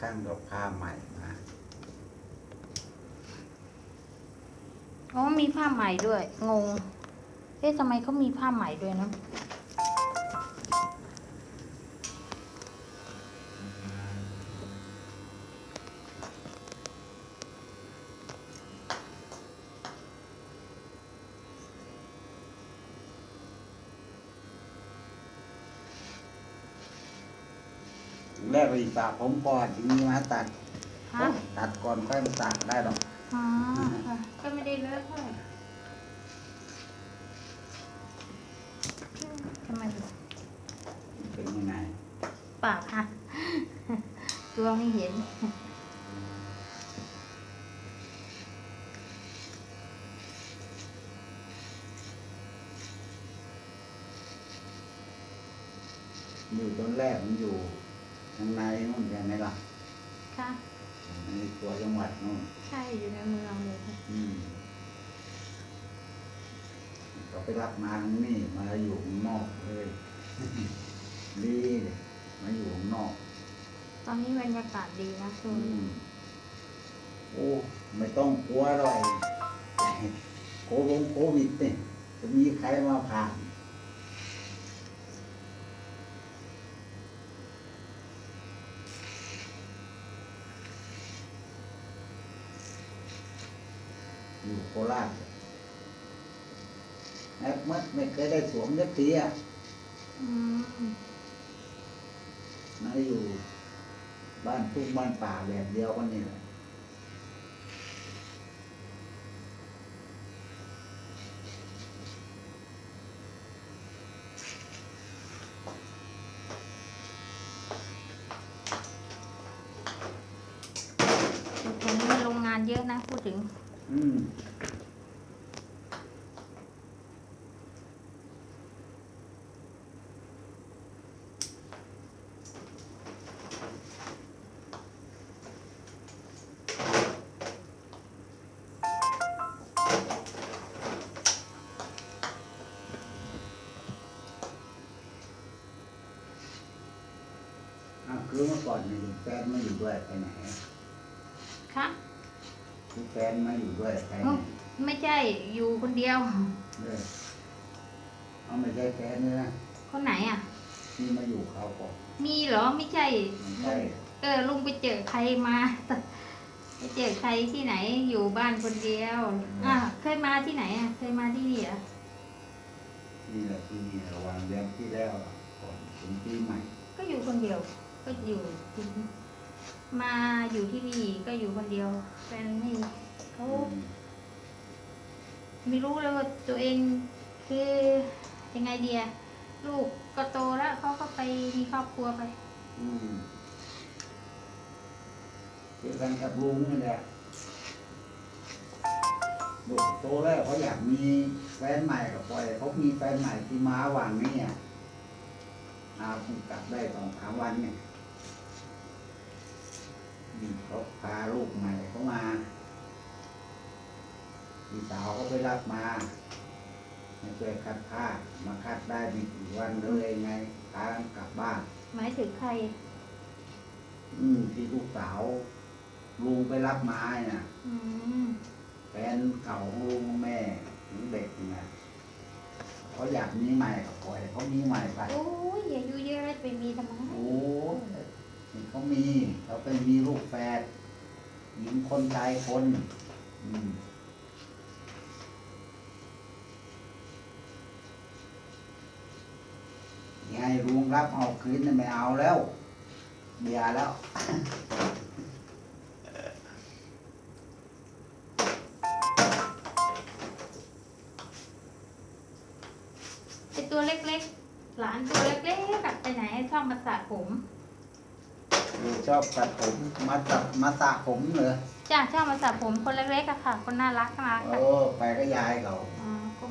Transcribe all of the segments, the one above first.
ข้างกับผ้าใหม่มาอ๋อมีผ้าใหม่ด้วย งง เอ๊ะทำไมเขามีผ้าใหม่ด้วยนะ สระผมก่อนทีนี้มาตัด ฮะตัดก่อนค่อยมาสระได้หรอกอ๋อค่ะก็ไม่ได้เลิกเท่าไหร่ทำไมเป็นยังไงปากฮะตัวไม่เห็น อยู่ต้นแรกมันอยู่ข้างในนู่นใช่ไหมล่ะ ค่ะ ในตัวจังหวัดนู่น ใช่อยู่ในเมืองเลยค่ะ อืมก็ ไปรับมาทางนี่มาอยู่ข้างนอกเลยดีเลยมาอยู่ข้างนอก ตอนนี้บรรยากาศดีนะช่วงอืนี้มโอ้ไม่ต้องกลัวหรอกไอ้โควิดโควิดเนี่ยจะมีใครมาผ่าน อยู่โคราช แอปมัดไม่เคยได้สวมยักทีอะอืมมาอยู่ บ้านทุ่งบ้านป่าแบบเดียวกันนี่แหละ อยู่ตรงนี้โรงงานเยอะนะ พูดถึง อืม อ้าวคือเมื่อก่อนนี่แฟนมาอยู่ด้วยไปไหนอะค่ะคือแฟนมาอยู่ด้วยไปไหนอ๋อไม่ใช่อยู่คนเดียวเออเอาไม่ใช่แฟนเลยนะคนไหนอะที่มาอยู่เขาก่อนมีเหรอไม่ใช่ไม่ใช่เออลุงไปเจอใครมาไปเจอใครที่ไหนอยู่บ้านคนเดียวอะเคยมาที่ไหนอะเคยมาที่นี่เหรอะนี่แหละที่นี่ระวังเดือนที่แล้วอะก่อนถึงปีใหม่ ก็อยู่คนเดียว ก็อยู่ที่มาอยู่ที่นี่ก็อยู่คนเดียวแฟนไม่เขาไม่รู้เลยว่าตัวเองคือยังไงเดียลูกก็โตแล้วเขาก็ไปมีครอบครัวไปเกี่ยวกันกับลุงนี่แหละลูกโตแล้วเขาอยากมีแฟนใหม่กับปล่อยเขามีแฟนใหม่ที่มาวังนี่อะอาเพิ่งกลับได้สองสามวันเนี่ย อืมเขาพาลูกใหม่เขามาพี่สาวเขาไปรับมาให้ช่วยคัดผ้ามาคัดได้ไม่กี่วันเลยไงพากันกลับบ้าน หมายถึงใคร อืมที่ลูกสาวลุงไปรับไม้น่ะอืมแฟนเก่าของลุงแม่ของเด็กเนี่ยเขาอยากมีใหม่ก็ปล่อยเขามีใหม่ไป โอ้ยอย่าอายุเยอะเลยไปมีทำไม โอ้ย เขามีเขาเป็นมีลูกแฝดหญิงคนชายคนยังไงลุงรับเอาคืนไม่เอาแล้วเบียแล้วไอตัวเล็กๆ หลานตัวเล็กๆกลับไปไหนชอบมาสระผม ชอบตัดผมมาตัดมาสระผมเหรอจ้าชอบมาสระผมคนเล็กๆอะค่ะ คนน่ารักน่ารักโอ้อะไปก็ยายเขาอ๋อก็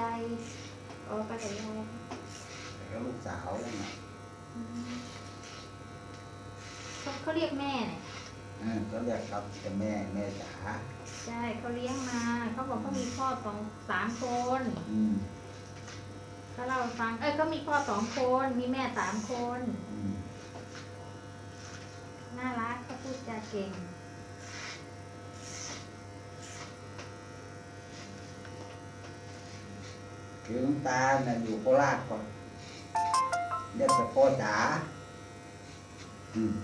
ยายโอ้ก็แต่ยายไปก็ลูกสาวนั่นน่ะอืมเขาเขาเรียกแม่เนี่ยเออก็เรียกครับจะแม่แม่จ๋าใช่เขาเลี้ยงมาเขาบอกเขามีพ่อสองสามคนอืมเขาเล่าให้ฟังเอ้ยเขามีพ่อสองคนมีแม่สามคน อืม น่ารักเก่ง คือน้ำตาเน่ะอยู่โคราชก่อนเรียกแต่พ่อจ๋าอืม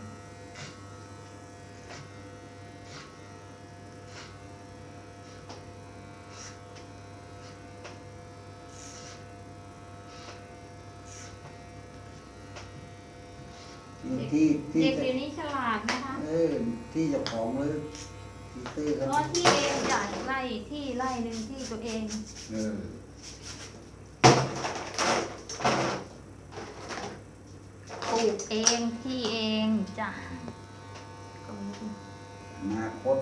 ที่ที่เด็กที่เดี๋ยวนี้ฉลาดนะคะเออที่เจ้าของมือที่ซื้อเพกันราะที่เองจ่ายไล่ที่ไล่หนึ่งที่ตัวเองเออปลูกเองที่เองจ้ะก็อนาคต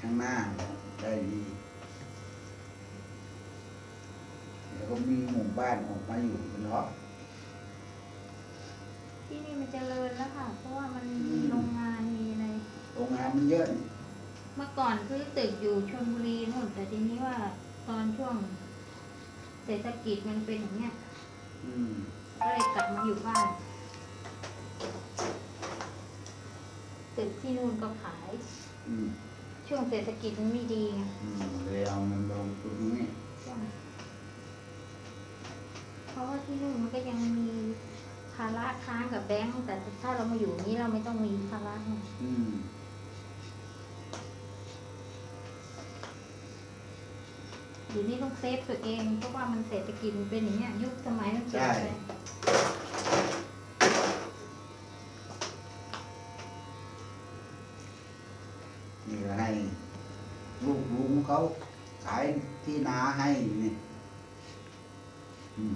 ข้างหน้าได้ดีเดี๋ยวก็มีหมู่บ้านออกมาอยู่เป็นเพราะที่นี่มันเจริญแล้ว ค่ะ เพราะว่ามันอืมีมโรงงานมีอะไร โรงงานมันเยอะนี่เมื่อก่อนซื้อตึกอยู่ชลบุรีนู่น แต่ทีนี้ว่าตอนช่วง เศรษฐกิจมันเป็นอย่างเนี้ย อืมก็เลยกลับมาอยู่บ้าน ตึกที่นู่นก็ขาย อืมช่วงเศรษฐกิจมันไม่ดีไงอืมเลยเอาเงินลงทุนนี่ เพราะว่าที่นู่นมันก็ยังมี ภาระค้างกับแบงก์แต่ถ้าเรามาอยู่นี้เราไม่ต้องมีภาระไงอืมอยู่นี่ต้องเซฟตัวเองเพราะว่ามันเศรษฐกิจมันเป็นอย่างเงี้ยยุคสมัยมันเปลี่ยนไปนี่ก็ให้ลูกลุงเขาขายที่นาให้นี่อืม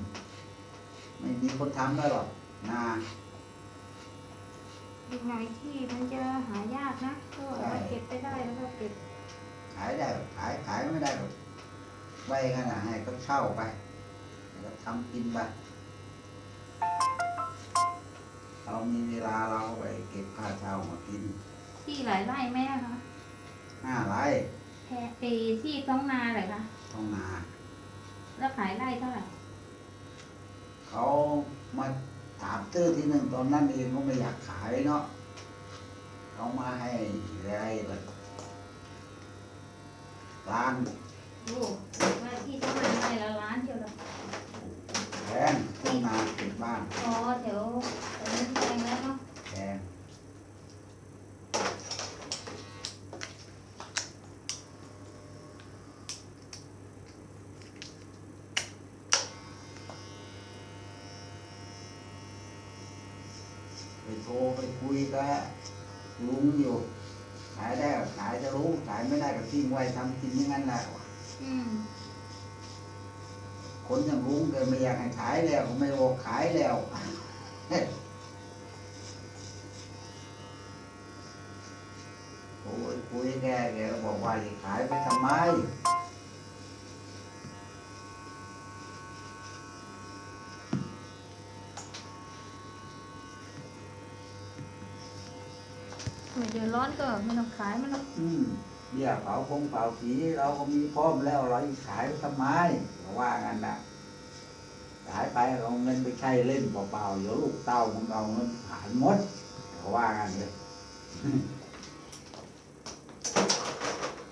ไม่มีคนทำได้หรอก นาอีกหน่อยที่มันจะหายากนะก็เอามาเก็บไปได้แล้วก็เก็บขายได้ขายขายไม่ได้หรอกไว้ขนาดให้เขาเช่าไปแล้วทำกินไปเรามีเวลาเราไปเก็บค่าเช่ามากิน ที่หลายไร่ไหมอะคะห้าไร่แพรเอที่ท้องนาเลยคะท้องนา แล้วขายไร่เท่าไหร่เขามา ถามตื้อที่หนึ่งตอนนั้นเองก็ไม่อยากขายเนาะเขามาให้ไรแบบร้านโอ้ว่าที่ท้องนาไร่ละล้านเชียวเหรอ แพงท้องนาติดบ้าน อ๋อเดี๋ยวอันนี้แพงแล้วเนาะ แพงไปโทรไปคุยกับลุงอยู่ ขายได้ก็ขายจะรู้ ขายไม่ได้ก็ทิ้งไว้ทำกินอย่างนั้นแหละ อืม คนอย่างลุงแกไม่อยากให้ขายแล้วก็ไม่บอกขายแล้วโอ้ยคุยแกแกก็บอกว่าจะขายไปทำไมไม่เดือดร้อนก็ไม่ต้องขายมันหรอกอืม เบี้ยเผาคงเผาสีเราก็มีพร้อมแล้วเราจะขายไปทำไมก็ว่างั้นนะขายไปเอาเงินไปใช้เล่นเปล่าๆเดี๋ยวลูกเต้าของเราเงินหายหมดก็ว่ากันเลย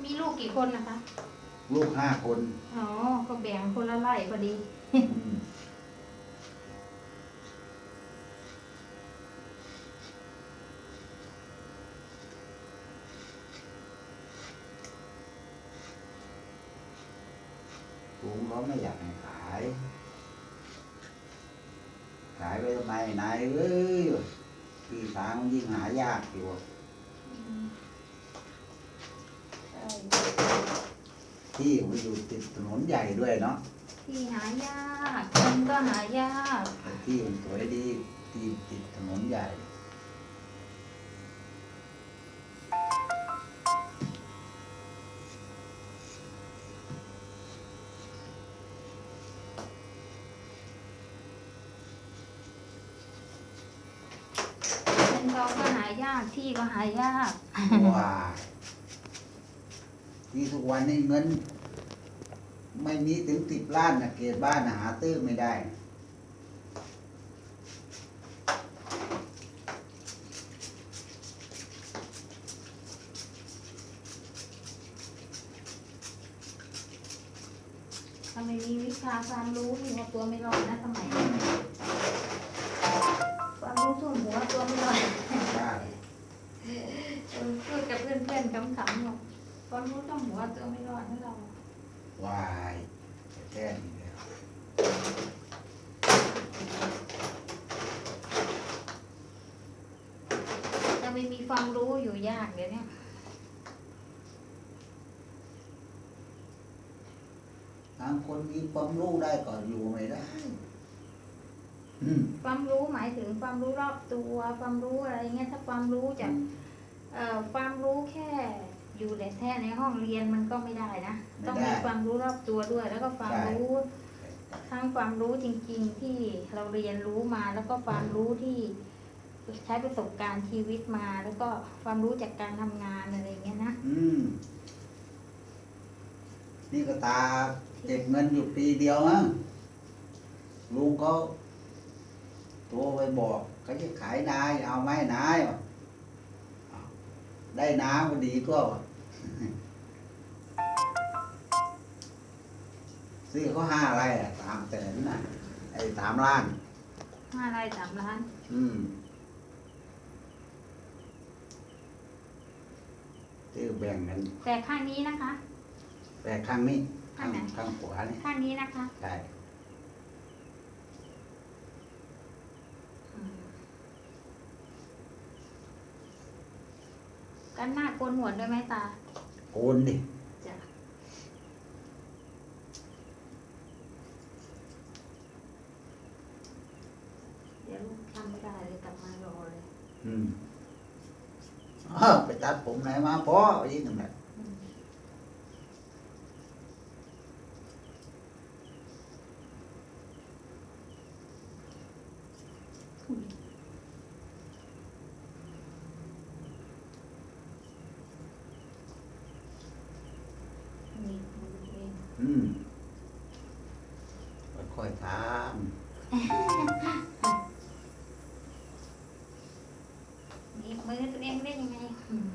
มีลูกกี่คนนะคะ ลูกห้าคน อ๋อ ก็แบ่งคนละไร่พอดี อืมลุงเขา ไม่อยากให้ขาย ขายไปทำไมนายเอ้ยที่ทางยิ่งหายากอยู่ใช่ที่มันอยู่ติดถนนใหญ่ด้วยเนาะที่หายากคนก็หายากแต่ที่มันสวยดีที่ติดถนนใหญ่ายากที่ก็หายาก ว้าที่ทุกวันนี้เงิน ไม่มีถึงติบล้านนะเกตบ้านนะหาตื้อไม่ได้ ถ้าไม่มีวิชาความรู้นี่เาตัวไม่รอดนะสมัยนี้ พูดกับเพื่อนๆขำๆบอกความรู้ท่วมหัวตัวไม่รอดนะเราวายแค่นี้เลยจะไม่มีความรู้อยู่ยากเดี๋ยวนี้บางคนมีความรู้ได้ก็อยู่ไม่ได้ อืม ความรู้หมายถึงความรู้รอบตัว ความรู้อะไรเงี้ยถ้าความรู้จากเอ่อ ความรู้แค่อยู่แต่แท้ในห้องเรียนมันก็ไม่ได้นะไม่ได้ต้องมีความรู้รอบตัวด้วย แล้วก็ความใช่รู้ทั้งความรู้จริง ๆ ที่เราเรียนรู้มาแล้วก็ความรู้ที่ใช้ประสบการณ์ชีวิตมา แล้วก็ความรู้จากการทำงานอะไรเงี้ยนะอืมนี่ก็ตาเก็บเงินอยู่ปีเดียวมั้งลุงเขาโทรไปบอกเขาจะขายนายเอาไหมนายว่ะอ้าว ได้น้ำก็ดีก็ว่ะซื้อเขาห้าอะไรอะสามแสนน่ะ ไอ้สามล้าน ห้าไร่สามล้าน อืมซื้อแบ่งกัน แต่ข้างนี้นะคะ แต่ข้างนี้ ข้างไหน ข้างขวานี่ข้างนี้นะคะ ใช่ อืม กันหน้าโกนหัวด้วยไหมตา โกนดิจ้ะเดี๋ยวลูกทำไม่ได้เลยกลับมารอเลย อืมอ้าวไปตัดผมไหนมาพ่ออีกหนึ่งแหละ อืมนี่มือเอง อืมค่อยๆท นี่มือตัวเองได้ยังไงอืม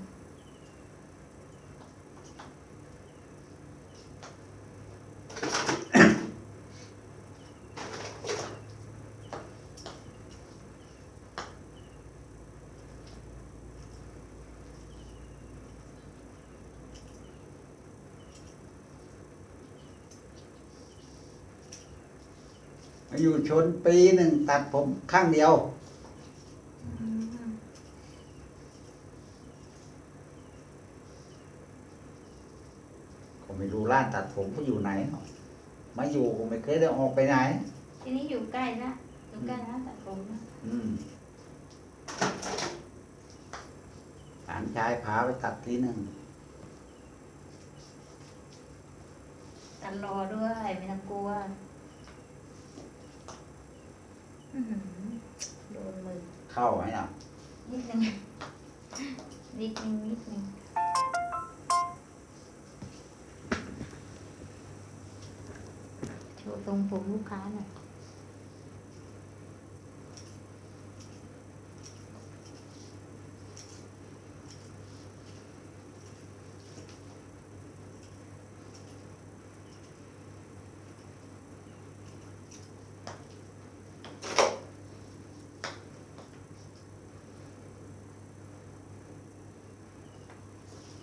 ำอยู่ชนปีหนึ่งตัดผมข้างเดียวอืมก็ไม่รู้ร้านตัดผมเขาอยู่ไหนหรอกมาอยู่ก็ไม่เคยได้ออกไปไหน ทีนี้อยู่ใกล้นะอยู่ใกล้ร้านตัดผมนะอืมหลานชายพาไปตัดทีหนึ่งตัดรอด้วยไม่ต้องกลัว อื้อหือโดนมือเข้าไหมอะนิดนึง นิดนึงนิดนึงโชว์ทรงผมลูกค้าหน่อย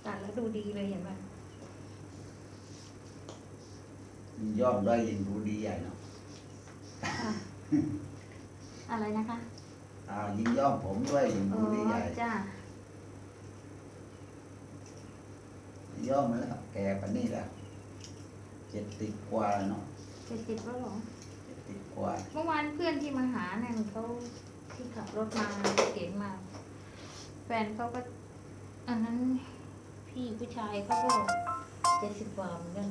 ตัดแล้วดูดีเลยเห็นไหมยิ่งย่อมได้ยิ่งดูดีใหญ่เนาะอะไรนะคะอ่ายิ่งย่อมผมด้วยยิ่งอ๋ดูดีใหญ่อจ้าย่อมมาแล้วแก่ปานนี้แล้วเจ็ดสิบกว่าแล้วเนาะเจ็ดสิบแล้วเหรอเจ็ดสิบกว่า เมื่อวานเพื่อนที่มาหาเนี่ยเขาที่ขับรถมาเก๋งมา แฟนเขาก็อันนั้น พี่ผู้ชายเขาก็เจ็ดสิบกว่าเหมือนกัน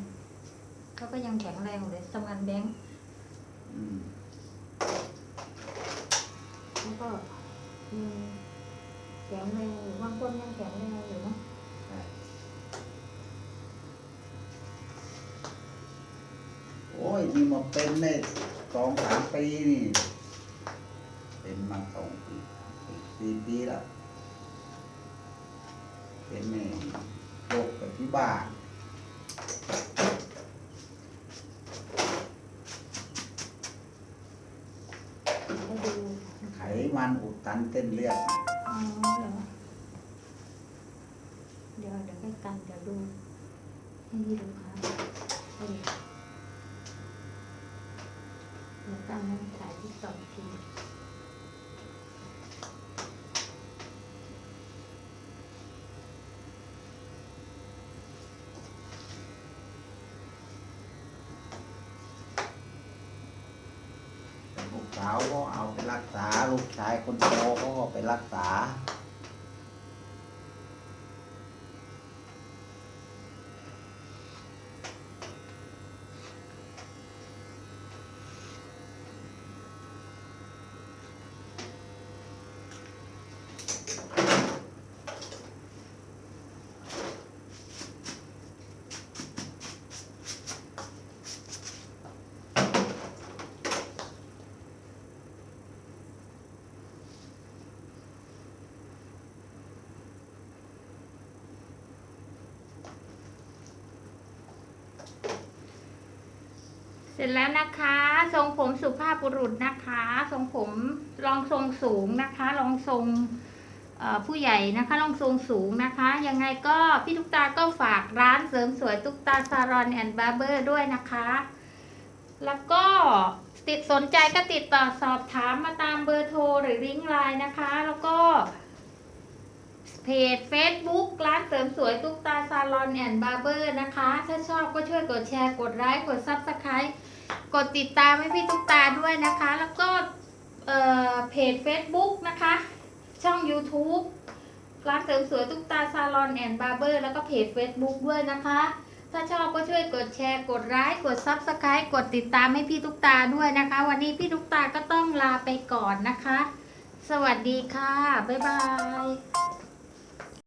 เขาก็ยังแข็งแรงเลยทำงานแบงก์แล้วก็แข็งแรงอยู่บางคนยังแข็งแรงอยู่นะโอ้ยนี่มาเป็นได้สองสามปีนี่ เป็นมาสองปีสามปีสี่ปีแล้วเป็นแม่ วิบากไขมันอุดตันเต้นเลือดอ๋อเหรอเดี๋ยวเดี๋ยวให้กันเดี๋ยวดูให้ดูค่ะ ลูกสาวก็เอาไปรักษา ลูกชายคนโตก็ไปรักษา ร็จแล้วนะคะ ทรงผมสุภาพบุรุษนะคะ ทรงผมรองทรงสูงนะคะรองทรงผู้ใหญ่นะคะรองทรงสูงนะคะ ยังไงก็พี่ตุ๊กตาก็ฝากร้านเสริมสวยตุ๊กตาซารอนแอนด์บาร์เบอร์ด้วยนะคะ แล้วก็ติดสนใจก็ติดต่อสอบถามมาตามเบอร์โทรหรือลิงก์ไลน์นะคะ แล้วก็ เพจ Facebook ร้านเสริมสวยตุ๊กตาซาลอนแอนด์บาร์เบอร์นะคะ ถ้าชอบก็ช่วยกดแชร์กดไลค์กด Subscribe กดติดตามให้พี่ตุ๊กตาด้วยนะคะ แล้วก็เอ่อเพจ Facebook นะคะ ช่อง YouTube ร้านเสริมสวยตุ๊กตาซาลอนแอนด์บาร์เบอร์แล้วก็เพจ Facebook ด้วยนะคะ ถ้าชอบก็ช่วยกดแชร์กดไลค์กด Subscribe กดติดตามให้พี่ตุ๊กตาด้วยนะคะ วันนี้พี่ตุ๊กตาก็ต้องลาไปก่อนนะคะ สวัสดีค่ะ บ๊ายบาย